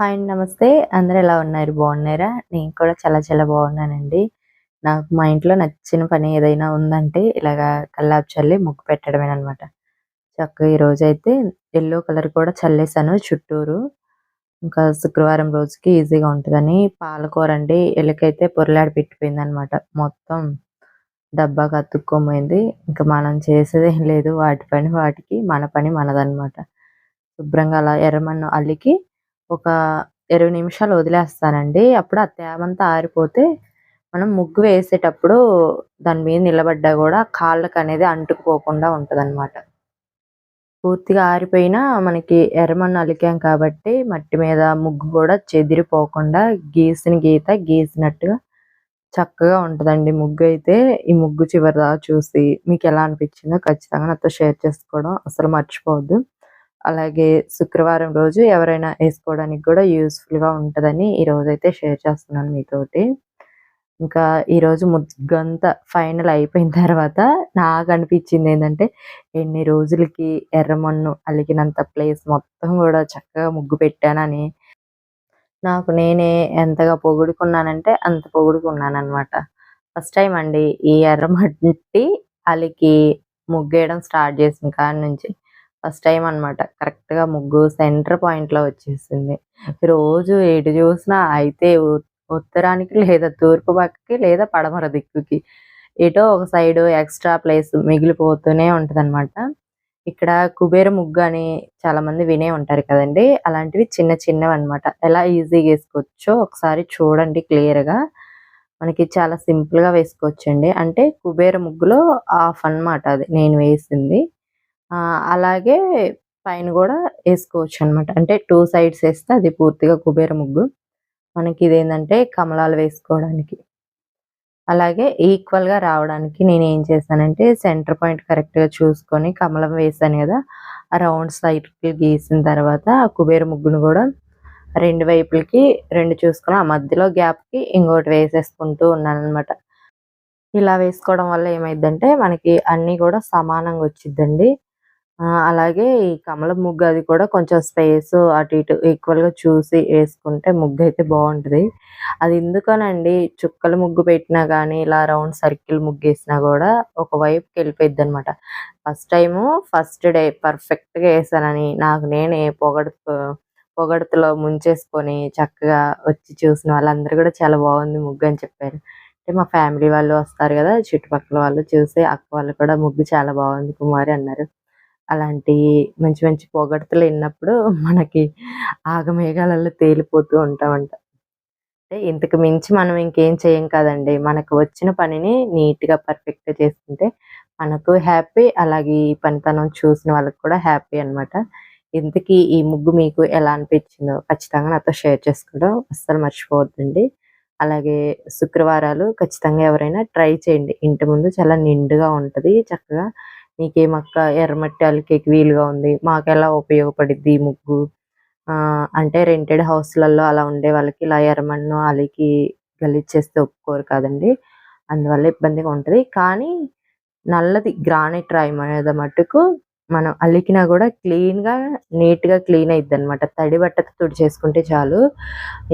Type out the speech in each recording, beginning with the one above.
Hi నమస్తే. అందరూ ఎలా ఉన్నారు? బాగున్నారా? నేను కూడా చాలా చాలా బాగున్నానండి. నాకు మా ఇంట్లో నచ్చిన పని ఏదైనా ఉందంటే ఇలాగా కల్లాపు చల్లి ముగ్గు పెట్టడమేనమాట చక్కగా ఈ రోజు అయితే ఎల్లో కలర్ కూడా చల్లేసాను చుట్టూరు. ఇంకా శుక్రవారం రోజుకి ఈజీగా ఉంటుందని పాలకూర అండి ఎలుకైతే పొరలాడి పెట్టిపోయింది అనమాట మొత్తం డబ్బాకి అతుక్కోమైంది. ఇంకా మనం చేసేది ఏం లేదు వాటి పని వాటికి మన పని మనదనమాట శుభ్రంగా అలా ఎర్రమన్ను అల్లికి ఒక ఇరవై నిమిషాలు వదిలేస్తానండి. అప్పుడు ఆ తేమంతా ఆరిపోతే మనం ముగ్గు వేసేటప్పుడు దాని మీద నిలబడ్డా కూడా కాళ్ళకి అనేది అంటుకుపోకుండా ఉంటదన్నమాట. పూర్తిగా ఆరిపోయినా మనకి ఎర్రమన్ను అలికాం కాబట్టి మట్టి మీద ముగ్గు కూడా చెదిరిపోకుండా గీసిన గీత గీసినట్టుగా చక్కగా ఉంటదండి ముగ్గు అయితే. ఈ ముగ్గు చివరి చూసి మీకు ఎలా అనిపించిందో ఖచ్చితంగా నాతో షేర్ చేసుకోవడం అసలు మర్చిపోవద్దు. అలాగే శుక్రవారం రోజు ఎవరైనా వేసుకోవడానికి కూడా యూస్ఫుల్గా గా ఈరోజు ఈ రోజు అయితే షేర్ చేస్తున్నాను మీతోటి. ఇంకా ఈరోజు ముగ్గంతా ఫైనల్ అయిపోయిన తర్వాత నాకు అనిపించింది ఏంటంటే ఎన్ని రోజులకి ఎర్రమన్ను అలిగినంత ప్లేస్ మొత్తం కూడా చక్కగా ముగ్గు పెట్టానని. నాకు నేనే ఎంతగా పొగుడుకున్నానంటే అంత పొగుడుకున్నాను అనమాట ఫస్ట్ టైం అండి ఈ ఎర్రమట్టి అలికి ముగ్గేయడం స్టార్ట్ చేసిన కాడి నుంచి. ఫస్ట్ టైం అనమాట కరెక్ట్గా ముగ్గు సెంటర్ పాయింట్లో వచ్చేసింది. రోజు ఎటు చూసినా అయితే ఉత్తరానికి లేదా తూర్పు పక్కకి లేదా పడమర దిక్కుకి ఎటో ఒక సైడ్ ఎక్స్ట్రా ప్లేస్ మిగిలిపోతూనే ఉంటదన్నమాట. ఇక్కడ కుబేర ముగ్గు అని చాలా మంది వినే ఉంటారు కదండి అలాంటివి చిన్న చిన్నవి అన్నమాట ఎలా ఈజీగా వేసుకోవచ్చో ఒకసారి చూడండి క్లియర్గా మనకి చాలా సింపుల్గా వేసుకోవచ్చండి. అంటే కుబేర ముగ్గులో హాఫ్ అన్నమాట అది నేను వేసింది. అలాగే పైన కూడా వేసుకోవచ్చు అన్నమాట అంటే టూ సైడ్స్ వేస్తే అది పూర్తిగా కుబేర ముగ్గు. మనకి ఇదేంటంటే కమలాలు వేసుకోవడానికి. అలాగే ఈక్వల్గా రావడానికి నేను ఏం చేశానంటే సెంటర్ పాయింట్ కరెక్ట్గా చూసుకొని కమలం వేసాను కదా రౌండ్ సైకిల్ గీసిన తర్వాత కుబేర ముగ్గును కూడా రెండు వైపులకి రెండు చూసుకొని ఆ మధ్యలో గ్యాప్కి ఇంకోటి వేసేసుకుంటూ ఉన్నాను అనమాట ఇలా వేసుకోవడం వల్ల ఏమైందంటే మనకి అన్ని కూడా సమానంగా వచ్చిద్దండి. అలాగే ఈ కమల ముగ్గు అది కూడా కొంచెం స్పేస్ అటు ఇటు ఈక్వల్గా చూసి వేసుకుంటే ముగ్గు అయితే బాగుంటది. అది ఎందుకనండి? చుక్కల ముగ్గు పెట్టినా కానీ ఇలా రౌండ్ సర్కిల్ ముగ్గు వేసినా కూడా ఒకవైపుకి వెళ్ళిపోయింది అనమాట ఫస్ట్ టైము ఫస్ట్ డే పర్ఫెక్ట్గా వేసానని నాకు నేనే పొగడుతూ పొగడతలో ముంచేసుకొని చక్కగా వచ్చి చూసిన వాళ్ళందరూ కూడా చాలా బాగుంది ముగ్గు అని చెప్పారు. అంటే మా ఫ్యామిలీ వాళ్ళు వస్తారు కదా చుట్టుపక్కల వాళ్ళు చూసి అక్క వాళ్ళు కూడా ముగ్గు చాలా బాగుంది కుమారి అన్నారు. అలాంటి మంచి మంచి పొగడతలు విన్నప్పుడు మనకి ఆగమేఘాలలో తేలిపోతూ ఉంటామంట. అంటే ఇంతకు మించి మనం ఇంకేం చేయం కదండి. మనకు వచ్చిన పనిని నీట్గా పర్ఫెక్ట్గా చేసుకుంటే మనకు హ్యాపీ అలాగే ఈ పనితనం చూసిన వాళ్ళకి కూడా హ్యాపీ అన్నమాట. ఇంతకీ ఈ ముగ్గు మీకు ఎలా అనిపించిందో ఖచ్చితంగా నాతో షేర్ చేసుకోవడం అస్సలు మర్చిపోవద్దండి. అలాగే శుక్రవారాలు ఖచ్చితంగా ఎవరైనా ట్రై చేయండి. ఇంటి ముందు చాలా నిండుగా ఉంటది చక్కగా నీకేమక్క ఎర్రమట్టి అలికేకి వీలుగా ఉంది? మాకెలా ఉపయోగపడిద్ది ముగ్గు? అంటే రెంటెడ్ హౌస్లలో అలా ఉండే వాళ్ళకి ఇలా ఎర్రమన్ను అలికి గలీజ్ చేస్తే ఒప్పుకోరు కదండి. అందువల్ల ఇబ్బందిగా ఉంటుంది. కానీ నల్లది గ్రానైట్ రాయి మీద మట్టుకు మనం అలికినా కూడా క్లీన్గా నీట్గా క్లీన్ అయిద్ది అనమాట తడి బట్టతో తుడి చేసుకుంటే చాలు.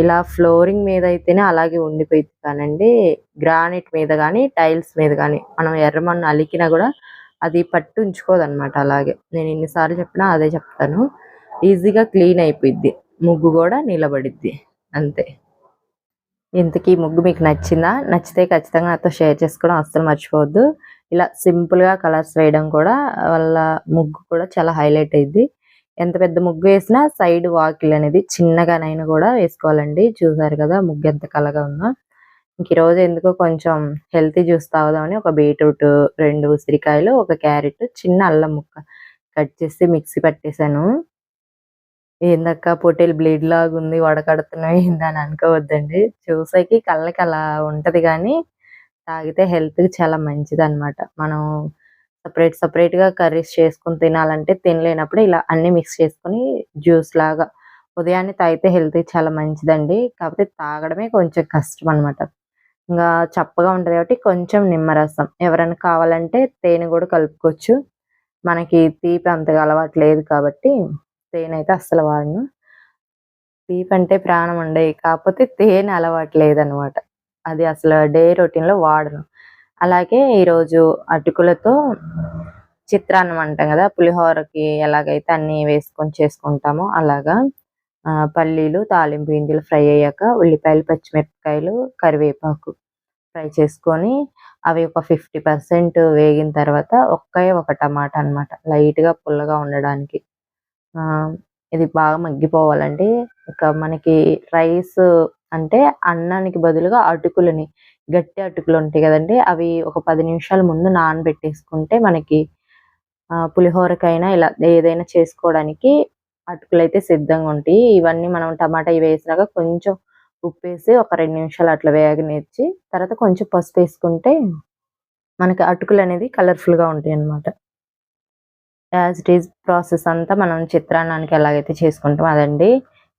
ఇలా ఫ్లోరింగ్ మీద అయితేనే అలాగే ఉండిపోయింది కానండి. గ్రానైట్ మీద కానీ టైల్స్ మీద కానీ మనం ఎర్రమన్ను అలికినా కూడా అది పట్టు ఉంచుకోదు అలాగే. నేను ఎన్నిసార్లు చెప్పినా అదే చెప్తాను. ఈజీగా క్లీన్ అయిపోయిద్ది. ముగ్గు కూడా నిలబడిద్ది. అంతే. ఇంతకీ ముగ్గు మీకు నచ్చిందా? నచ్చితే ఖచ్చితంగా నాతో షేర్ చేసుకోవడం అస్సలు మర్చిపోవద్దు. ఇలా సింపుల్గా కలర్స్ వేయడం కూడా వాళ్ళ ముగ్గు కూడా చాలా హైలైట్ అయింది ఎంత పెద్ద ముగ్గు వేసినా సైడ్ వాకిల్ అనేది చిన్నగానైనా కూడా వేసుకోవాలండి. చూసారు కదా ముగ్గు ఎంత కలగా ఉందో. ఇంక ఈరోజు ఎందుకో కొంచెం హెల్తీ జ్యూస్ తాగుదామని ఒక బీట్రూట్ రెండు ఉసిరికాయలు ఒక క్యారెట్ చిన్న అల్లం ముక్క కట్ చేసి మిక్సీ పట్టేశాను. ఏందక్క పొట్టేలు బ్లీడ్ లాగా ఉంది వడకడుతున్నాయి ఏందని అనుకోవద్దండి. చూసేకి కళ్ళకి అలా ఉంటది కానీ తాగితే హెల్త్కి చాలా మంచిది అన్నమాట మనం సపరేట్ సపరేట్గా కర్రీస్ చేసుకుని తినాలంటే తినలేనప్పుడు ఇలా అన్ని మిక్స్ చేసుకొని జ్యూస్ లాగా ఉదయాన్నే తాగితే హెల్త్ చాలా మంచిదండి. కాకపోతే తాగడమే కొంచెం కష్టం అన్నమాట ఇంకా చప్పగా ఉంటది కాబట్టి కొంచెం నిమ్మరసం ఎవరైనా కావాలంటే తేనె కూడా కలుపుకోవచ్చు మనకి తీపి అంతగా అలవాటు లేదు కాబట్టి తేనె అయితే అస్సలు వాడను తీపంటే ప్రాణం ఉండే కాకపోతే తేనె అలవాటు లేదనమాట. అది అసలు డే రొటీన్‌లో వాడను. అలాగే ఈరోజు అటుకులతో చిత్రాన్నం అంటాం కదా పులిహోరకి ఎలాగైతే అన్నీ వేసుకొని చేసుకుంటామో అలాగా పల్లీలు, తాలింపు గింజలు ఫ్రై అయ్యాక ఉల్లిపాయలు, పచ్చిమిరపకాయలు, కరివేపాకు ఫ్రై చేసుకొని అవి ఒక 50% వేగిన తర్వాత ఒకే ఒక టమాటా అన్నమాట. లైట్‌గా పుల్లగా ఉండడానికి. ఇది బాగా మగ్గిపోవాలండి. ఇక మనకి రైస్ అంటే అన్నానికి బదులుగా అటుకులని గట్టి అటుకులు ఉంటాయి కదండి అవి ఒక పది నిమిషాల ముందు నానబెట్టేసుకుంటే మనకి పులిహోరకైనా ఇలా ఏదైనా చేసుకోవడానికి అటుకులైతే సిద్ధంగా ఉంటాయి. ఇవన్నీ మనం టమాటా ఇవి వేసినాక కొంచెం ఉప్పు వేసి ఒక రెండు నిమిషాలు అట్లా వేగనిచ్చి తర్వాత కొంచెం పసుపు వేసుకుంటే మనకి అటుకులు అనేది కలర్‌ఫుల్‌గా ఉంటాయన్నమాట. యాజ్ ఇట్ ఈజ్ ప్రాసెస్ అంతా మనం చిత్రాన్నానికి ఎలాగైతే చేసుకుంటాం అదండి.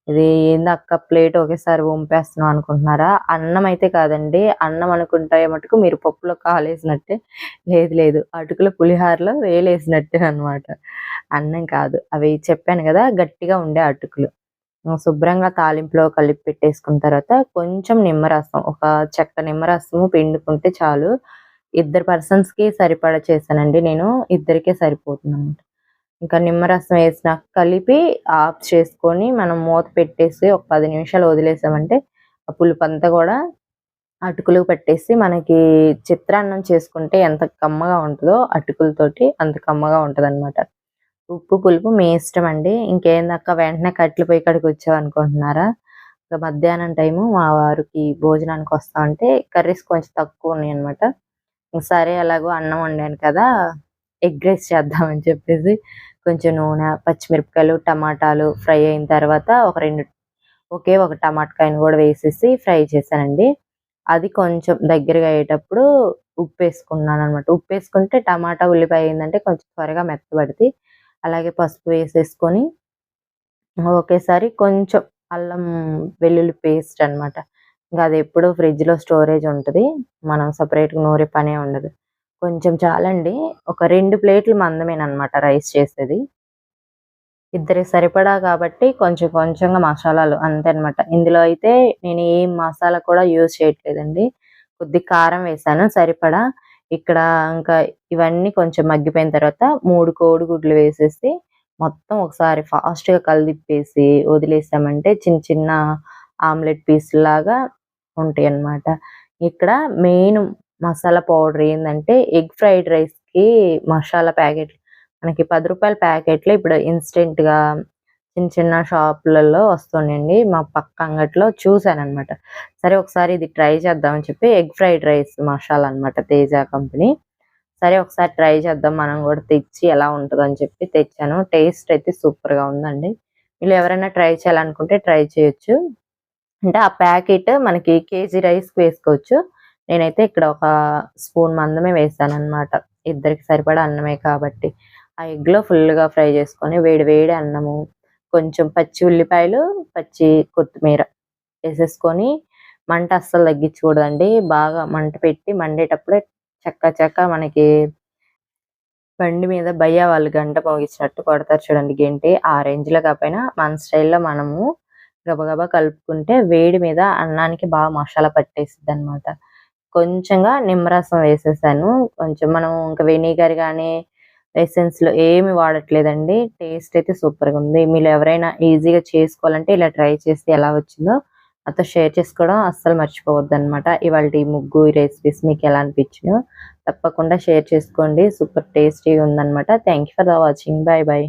ఇది ఏందక్క ప్లేట్ ఒకేసారి వంపేస్తున్నాం అనుకుంటున్నారా? అన్నం అయితే కాదండి. అన్నం అనుకుంటే మటుకు మీరు పప్పులో కాలేసినట్టే. లేదు లేదు. అటుకుల పులిహోరలో వేలేసినట్టేనన్నమాట. అన్నం కాదు. అవి చెప్పాను కదా గట్టిగా ఉండే అటుకులు. శుభ్రంగా తాలింపులో కలిపి పెట్టేసుకున్న తర్వాత కొంచెం నిమ్మరసం ఒక చెక్క నిమ్మరసము పిండుకుంటే చాలు. ఇద్దరు పర్సన్స్‌కి సరిపడా చేశానండి నేను. ఇద్దరికే సరిపోతుందన్నమాట. ఇంకా నిమ్మరసం వేసిన కలిపి ఆఫ్ చేసుకొని మనం మూత పెట్టేసి ఒక పది నిమిషాలు వదిలేసామంటే ఆ పులుపంతా కూడా అటుకులు పట్టేసి మనకి చిత్రాన్నం చేసుకుంటే ఎంత కమ్మగా ఉంటుందో అటుకులతోటి అంత కమ్మగా ఉంటదన్నమాట. ఉప్పు, పులుపు మీ ఇష్టం అండి ఇంకేందక్క వెంటనే కట్టెల పొయ్యి కాడికొచ్చావనుకుంటున్నారా? ఇక మధ్యాహ్నం టైము మా వారికి భోజనానికి వస్తామంటే కర్రీస్ కొంచెం తక్కువ ఉన్నాయి అనమాట సరే అలాగో అన్నం వండాను కదా! ఎగ్ రైస్ చేద్దామని చెప్పేసి కొంచెం నూనె, పచ్చిమిరపకాయలు, టమాటాలు ఫ్రై అయిన తర్వాత ఒక రెండు ఒకే ఒక టమాటకాయను కూడా వేసేసి ఫ్రై చేశానండి. అది కొంచెం దగ్గరగా అయ్యేటప్పుడు ఉప్పు వేసుకుంటే టమాటా, ఉల్లిపాయ అయిందంటే కొంచెం త్వరగా మెత్తబడితే అలాగే పసుపు వేసేసుకొని ఒకేసారి కొంచెం అల్లం వెల్లుల్లి పేస్ట్ అన్నమాట. ఇంకా అది ఎప్పుడు ఫ్రిడ్జ్‌లో స్టోరేజ్ ఉంటది. మనం సపరేట్గా నూరే పనే ఉండదు. కొంచెం చాలండి. ఒక రెండు ప్లేట్‌లు మందమేనమాట రైస్ చేసేది. ఇద్దరికి సరిపడా కాబట్టి కొంచెం కొంచెంగా మసాలాలు అంతే అన్నమాట. ఇందులో అయితే నేను ఏం మసాలా కూడా యూజ్ చేయట్లేదండి. కొద్ది కారం వేసాను సరిపడా. ఇక్కడ ఇంకా ఇవన్నీ కొంచెం మగ్గిపోయిన తర్వాత మూడు కోడిగుడ్లు వేసేసి మొత్తం ఒకసారి ఫాస్ట్‌గా కలిదిప్పేసి వదిలేసామంటే చిన్న చిన్న ఆమ్లెట్ పీస్ లాగా ఉంటాయి అన్నమాట ఇక్కడ మెయిన్ మసాలా పౌడర్ ఏంటంటే ఎగ్ ఫ్రైడ్ రైస్‌కి మసాలా ప్యాకెట్లు మనకి పది రూపాయల ప్యాకెట్‌లో ఇప్పుడు ఇన్స్టెంట్గా చిన్న చిన్న షాపులలో వస్తుండండి మా పక్క అంగట్లో చూసానన్నమాట. సరే ఒకసారి ఇది ట్రై చేద్దామని చెప్పి ఎగ్ ఫ్రైడ్ రైస్ మసాలా అన్నమాట తేజ కంపెనీ. సరే ఒకసారి ట్రై చేద్దాం మనం కూడా తెచ్చి ఎలా ఉంటదని చెప్పి తెచ్చాను. టేస్ట్ అయితే సూపర్‌గా ఉందండి. వీళ్ళు ఎవరైనా ట్రై చేయాలనుకుంటే ట్రై చేయొచ్చు. అంటే ఆ ప్యాకెట్ మనకి కేజీ రైస్‌కి వేసుకోవచ్చు. నేనైతే ఇక్కడ ఒక స్పూన్ మందమే వేశానన్నమాట. ఇద్దరికి సరిపడా అన్నమే కాబట్టి. ఆ ఎగ్‌లో ఫుల్‌గా ఫ్రై చేసుకొని వేడి వేడి అన్నము, కొంచెం పచ్చి ఉల్లిపాయలు, పచ్చి కొత్తిమీర వేసేసుకొని మంట అస్సలు తగ్గించకూడదండి. బాగా మంట పెట్టి మండేటప్పుడే చక్క చక్క మనకి బండి మీద భయ్యా వాళ్ళు గంట మోగించినట్టు కొడతారు చూడండి ఏంటి ఆ రేంజ్‌లో కాకపోయినా మన స్టైల్‌లో మనము గబగబా కలుపుకుంటే వేడి మీద అన్నానికి బాగా మసాలా పట్టేసిద్దన్నమాట. కొంచెంగా నిమ్మరసం వేసేసాను. కొంచెం మనం ఇంకా వెనిగర్ కానీ ఎసెన్స్లో ఏమి వాడట్లేదండి. టేస్ట్ అయితే సూపర్‌గా ఉంది. మీరు ఎవరైనా ఈజీగా చేసుకోవాలంటే ఇలా ట్రై చేసి ఎలా వచ్చిందో నాతో షేర్ చేసుకోవడం అస్సలు మర్చిపోవద్దు మర్చిపోవద్దన్నమాట. ఇవాల్టి ముగ్గు ఈ రెసిపీస్ మీకు ఎలా అనిపించినాయో తప్పకుండా షేర్ చేసుకోండి. సూపర్ టేస్టీగా ఉందన్నమాట. Thank you for the watching. Bye bye